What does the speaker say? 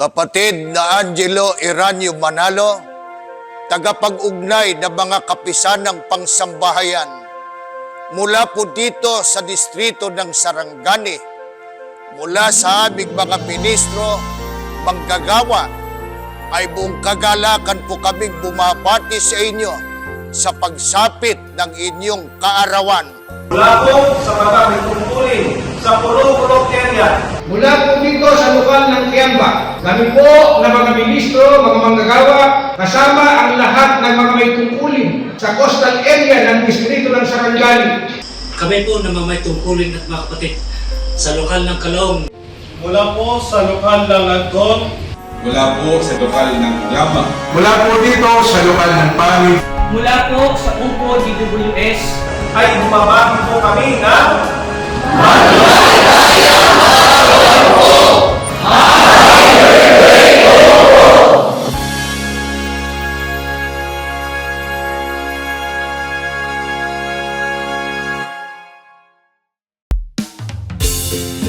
Kapatid na Angelo Iranio Manalo, tagapag-ugnay ng mga kapisan ng pangsambahayan mula po dito sa distrito ng Sarangani, mula sa aming mga ministro, manggagawa, ay buong kagalakan po kaming bumabati sa inyo sa pagsapit ng inyong kaarawan. Mula po sa mga sa Pulong-Pulong area, Mula po dito sa lokal ng Kiamba, kami po na mga ministro, mga manggagawa, kasama ang lahat ng mga may tungkulin sa coastal area ng distrito ng Sarangani. Kami po na may tungkulin at mga kapatid sa lokal ng Kalong, mula po sa lokal ng Lagdon, mula po sa lokal ng Yama. Mula po dito sa lokal ng Pangit, Mula po sa UPO DWS ay bumabati po kami ng you